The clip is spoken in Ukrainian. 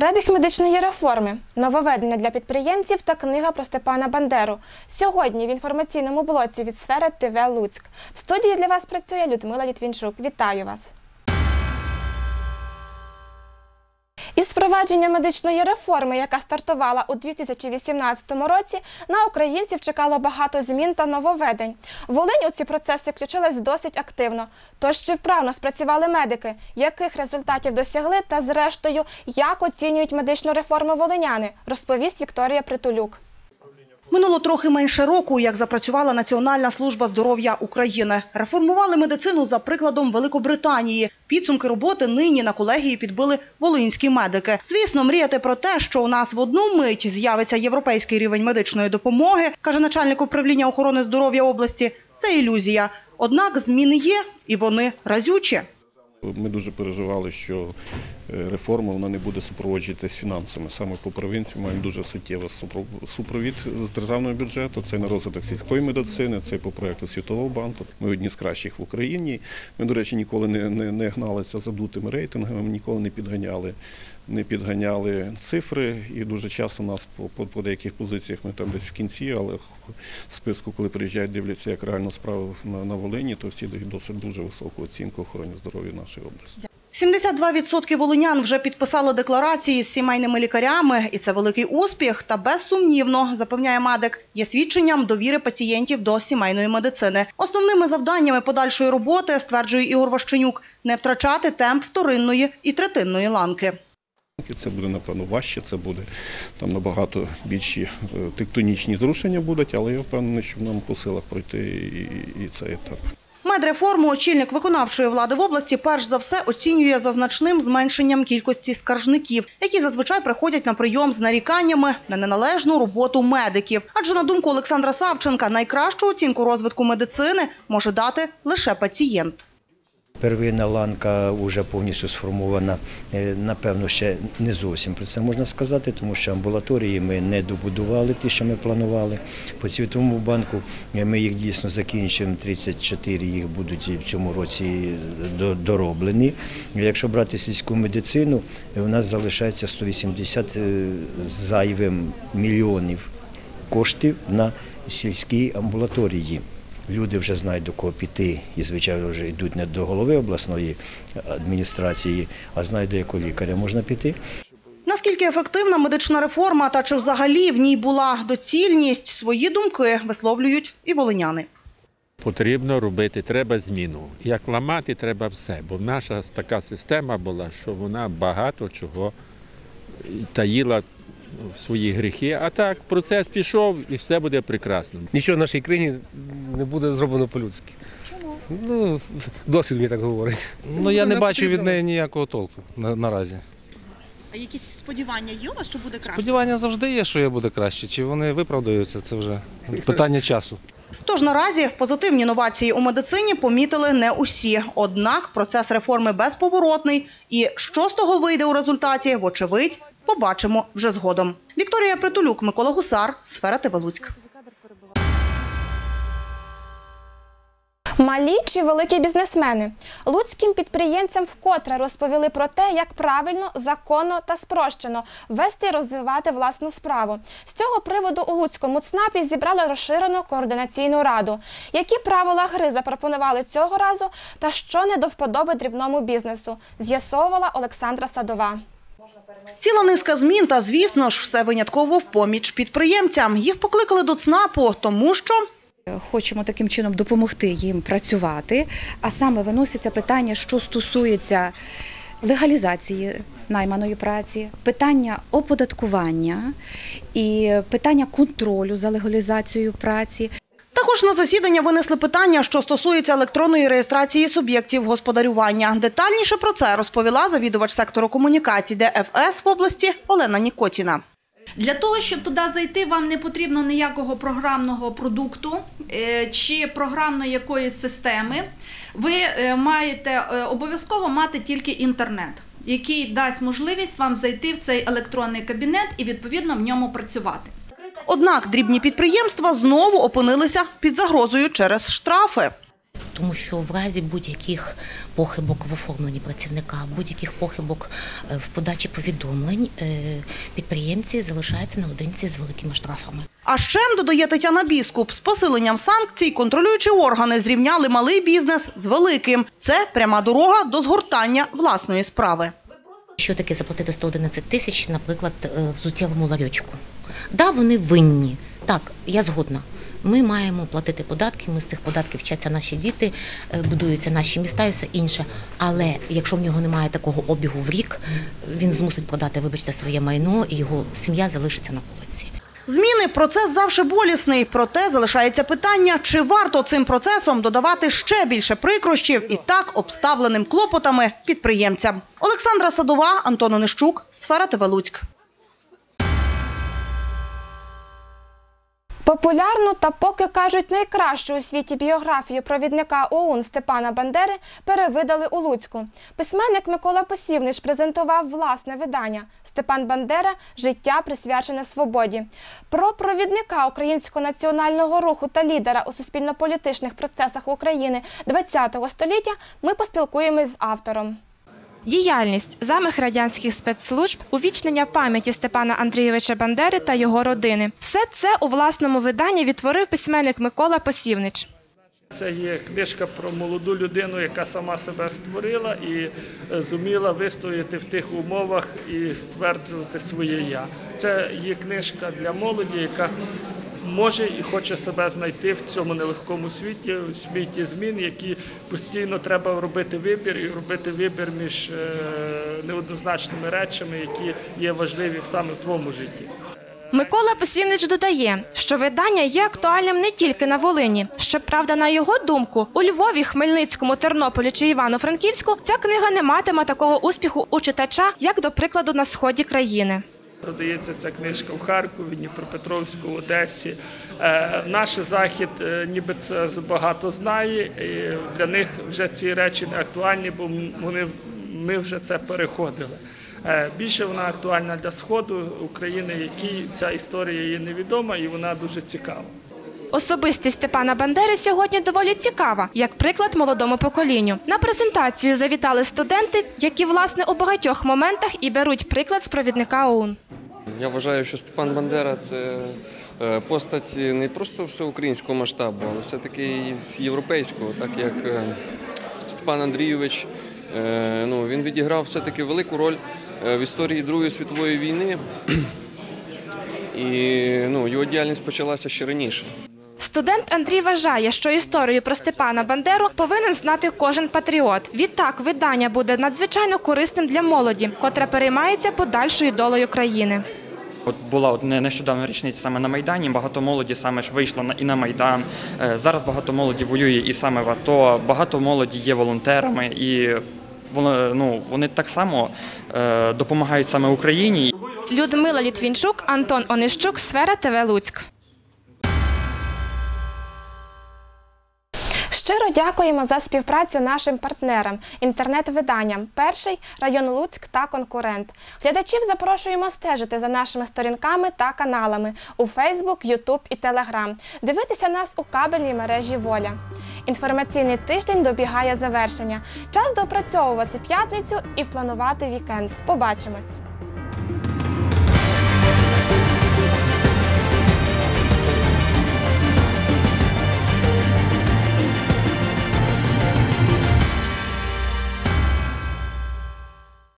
Перебіг медичної реформи, нововведення для підприємців та книга про Степана Бандеру. Сьогодні в інформаційному блоці від сфери ТВ Луцьк. В студії для вас працює Людмила Літвінчук. Вітаю вас! Із впровадження медичної реформи, яка стартувала у 2018 році, на українців чекало багато змін та нововведень. Волинь у ці процеси включилась досить активно. Тож чи вправно спрацювали медики, яких результатів досягли та, зрештою, як оцінюють медичну реформу волиняни, розповість Вікторія Притулюк. Минуло трохи менше року, як запрацювала Національна служба здоров'я України. Реформували медицину за прикладом Великобританії. Підсумки роботи нині на колегії підбили волинські медики. Звісно, мріяти про те, що у нас в одну мить з'явиться європейський рівень медичної допомоги, каже начальник управління охорони здоров'я області. Це ілюзія. Однак зміни є, і вони разючі. Ми дуже переживали, що реформа вона не буде супроводжуватися фінансами. Саме по провінції маємо дуже суттєвий супровід з державного бюджету. Це на розвиток сільської медицини, це по проекту Світового банку. Ми одні з кращих в Україні. Ми, до речі, ніколи не, не, не гналися задутими рейтингами, ніколи не підганяли. Не підганяли цифри, і дуже часто нас по, по, по деяких позиціях ми там десь в кінці, але в списку, коли приїжджають, дивляться, як реально справи на, на Волині, то всі дають досить дуже високу оцінку охороні здоров'я нашої області. 72% волинян вже підписали декларації з сімейними лікарями, і це великий успіх. Та безсумнівно, запевняє медик, є свідченням довіри пацієнтів до сімейної медицини. Основними завданнями подальшої роботи, стверджує Ігор Ващенюк, не втрачати темп вторинної і третинної ланки. Це буде напевно важче, це буде там набагато більші е, тектонічні зрушення будуть, але я впевнений, що нам по силах пройти і, і цей етап. Медреформу очільник виконавчої влади в області перш за все оцінює за значним зменшенням кількості скаржників, які зазвичай приходять на прийом з наріканнями на неналежну роботу медиків. Адже на думку Олександра Савченка, найкращу оцінку розвитку медицини може дати лише пацієнт. Первинна ланка вже повністю сформована. Е, Напевно, ще не зовсім про це можна сказати, тому що амбулаторії ми не добудували ті, що ми планували. По Світовому банку е, ми їх дійсно закінчимо. 34 їх будуть в цьому році дороблені. Якщо брати сільську медицину, е, у нас залишається 180 е, зайвим мільйонів коштів на сільські амбулаторії. Люди вже знають до кого піти і, звичайно, вже йдуть не до голови обласної адміністрації, а знають, до якого лікаря можна піти. Наскільки ефективна медична реформа та чи взагалі в ній була доцільність, свої думки висловлюють і волиняни. Потрібно робити, треба зміну. Як ламати, треба все. Бо наша така система була, що вона багато чого таїла свої гріхи. А так процес пішов і все буде прекрасно. Нічого в нашій країні не буде зроблено по-людськи. Чому? Ну, досвід мені так говорить. Ну я не бачу від неї ніякого толку на, наразі. А якісь сподівання є у вас, що буде краще? Сподівання завжди є, що я буде краще. Чи вони виправдаються, це вже питання часу. Тож наразі позитивні новації у медицині помітили не усі. Однак процес реформи безповоротний. І що з того вийде у результаті, вочевидь, побачимо вже згодом. Вікторія Притулюк, Микола Гусар, Сфера ТВ Луцьк. Малі чи великі бізнесмени луцьким підприємцям вкотре розповіли про те, як правильно, законно та спрощено вести і розвивати власну справу. З цього приводу у Луцькому ЦНАПі зібрали розширену координаційну раду. Які правила гри запропонували цього разу та що не до вподоби дрібному бізнесу, з'ясовувала Олександра Садова. Ціла низка змін та, звісно ж, все винятково в поміч підприємцям. Їх покликали до ЦНАПу, тому що Хочемо таким чином допомогти їм працювати, а саме виносяться питання, що стосується легалізації найманої праці, питання оподаткування і питання контролю за легалізацією праці. Також на засідання винесли питання, що стосується електронної реєстрації суб'єктів господарювання. Детальніше про це розповіла завідувач сектору комунікацій ДФС в області Олена Нікотіна. Для того, щоб туди зайти, вам не потрібно ніякого програмного продукту е, чи програмної якоїсь системи. Ви е, маєте е, обов'язково мати тільки інтернет, який дасть можливість вам зайти в цей електронний кабінет і відповідно в ньому працювати. Однак дрібні підприємства знову опинилися під загрозою через штрафи. тому що в разі будь-яких похибок в оформленні працівника, будь-яких похибок е, в подачі повідомлень, е, підприємці залишаються наодинці з великими штрафами. А ще, додає Тетяна Біскуп, з посиленням санкцій контролюючі органи зрівняли малий бізнес з великим. Це пряма дорога до згортання власної справи. Що таке заплатити 111 тисяч, наприклад, в зуттєвому ларьочку? Да, вони винні. Так, я згодна. Ми маємо платити податки, ми з цих податків вчаться наші діти, е, будуються наші міста і все інше. Але якщо в нього немає такого обігу в рік, він змусить продати, вибачте, своє майно, і його сім'я залишиться на вулиці. Зміни процес завжди болісний. Проте залишається питання, чи варто цим процесом додавати ще більше прикрощів і так обставленим клопотами підприємцям. Олександра Садова, Антон Онищук, Сфера Луцьк. Популярну та поки кажуть найкращу у світі біографію провідника ОУН Степана Бандери перевидали у Луцьку. Письменник Микола Посівнич презентував власне видання Степан Бандера Життя присвячене свободі. Про провідника українського національного руху та лідера у суспільно-політичних процесах України ХХ століття ми поспілкуємось з автором. Діяльність замах радянських спецслужб, увічнення пам'яті Степана Андрійовича Бандери та його родини. Все це у власному виданні відтворив письменник Микола Посівнич. Це є книжка про молоду людину, яка сама себе створила і е, зуміла вистояти в тих умовах і стверджувати своє я. Це є книжка для молоді, яка може і хоче себе знайти в цьому нелегкому світі, у світі змін, які постійно треба робити вибір і робити вибір між е, неоднозначними речами, які є важливі саме в твоєму житті. Микола Посівнич додає, що видання є актуальним не тільки на Волині. Щоправда, на його думку, у Львові, Хмельницькому, Тернополі чи Івано-Франківську ця книга не матиме такого успіху у читача, як до прикладу на сході країни. Продається ця книжка в Харкові, Дніпропетровську, Одесі. Е, наш захід е, ніби це багато знає. І для них вже ці речі не актуальні, бо вони ми вже це переходили. Е, більше вона актуальна для сходу України, якій ця історія є невідома і вона дуже цікава. Особистість Степана Бандери сьогодні доволі цікава, як приклад молодому поколінню. На презентацію завітали студенти, які власне у багатьох моментах і беруть приклад з провідника ОУН. Я вважаю, що Степан Бандера це е, постать не просто всеукраїнського масштабу, але все-таки європейського, так як е, Степан Андрійович. е, Ну, він відіграв все-таки велику роль в історії Другої світової війни, і ну, його діяльність почалася ще раніше. Студент Андрій вважає, що історію про Степана Бандеру повинен знати кожен патріот. Відтак, видання буде надзвичайно корисним для молоді, котра переймається подальшою долею країни. От була от не- нещодавно річниця саме на Майдані. Багато молоді саме ж вийшло і на Майдан. Е, Зараз багато молоді воює і саме в АТО. Багато молоді є волонтерами, і воно ну вони так само е, допомагають саме Україні. Людмила Літвінчук, Антон Онищук, Сфера ТВ Луцьк. Дякуємо за співпрацю нашим партнерам, інтернет-виданням Перший район Луцьк та конкурент. Глядачів запрошуємо стежити за нашими сторінками та каналами у Фейсбук, Ютуб і Телеграм. Дивитися нас у кабельній мережі Воля. Інформаційний тиждень добігає завершення. Час доопрацьовувати п'ятницю і планувати вікенд. Побачимось!